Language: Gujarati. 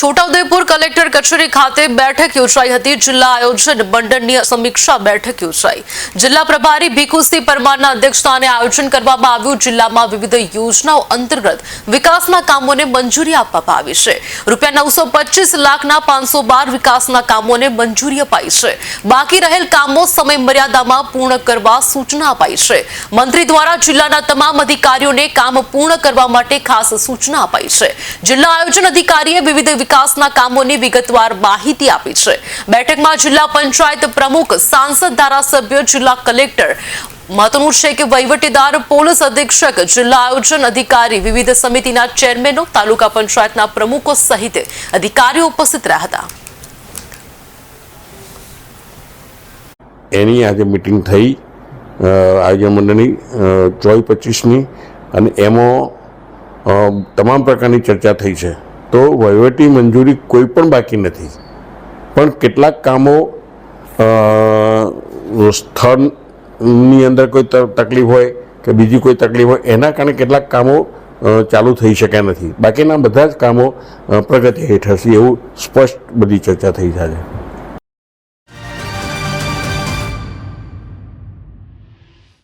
છોટાઉદેપુર કલેક્ટર કચેરી ખાતે બેઠક યોજાઈ હતી. જિલ્લા આયોજન મંડળની સમીક્ષા બેઠક યોજાઈ. જિલ્લા પ્રભારી ભીખુસિંહ પરમારના અધ્યક્ષસ્થાને આયોજન કરવામાં આવ્યું. જિલ્લામાં વિવિધ યોજનાઓ અંતર્ગત વિકાસના કામોને મંજૂરી આપવામાં આવી છે. રૂપિયા નવસો લાખના પાંચસો વિકાસના કામોને મંજૂરી અપાઈ છે. બાકી રહેલ કામો સમય મર્યાદામાં પૂર્ણ કરવા સૂચના અપાઈ છે. મંત્રી દ્વારા જિલ્લાના તમામ અધિકારીઓને કામ પૂર્ણ કરવા માટે ખાસ સૂચના અપાઈ છે. જિલ્લા આયોજન અધિકારીએ વિવિધ વિકાસના કામોની વિગતવાર માહિતી આપી છે. બેઠકમાં જિલ્લા પંચાયત પ્રમુખ, સાંસદ, ધારાસભ્ય, જિલ્લા કલેક્ટર. મહત્વનું છે કે વહીવટીદાર, પોલીસ અધિક્ષક, જિલ્લા આયોજન અધિકારી, વિવિધ સમિતિના ચેરમેનો, તાલુકા પંચાયતના પ્રમુખો સહિત અધિકારીઓ ઉપસ્થિત રહ્યા હતા. એની આજે મિટિંગ થઈ આયોજન મંડળની ચોવીસ પચીસની અને એમાં તમામ પ્રકારની ચર્ચા થઈ છે. તો વહીવટી મંજૂરી કોઈ પણ બાકી નથી. પણ કેટલાક કામો સ્થળની અંદર કોઈ તકલીફ હોય કે બીજી કોઈ તકલીફ હોય, એના કારણે કેટલાક કામો ચાલુ થઈ શક્યા નથી. બાકીના બધા જ કામો પ્રગતિ હેઠળ છે એવું સ્પષ્ટ બધી ચર્ચા થઈ છે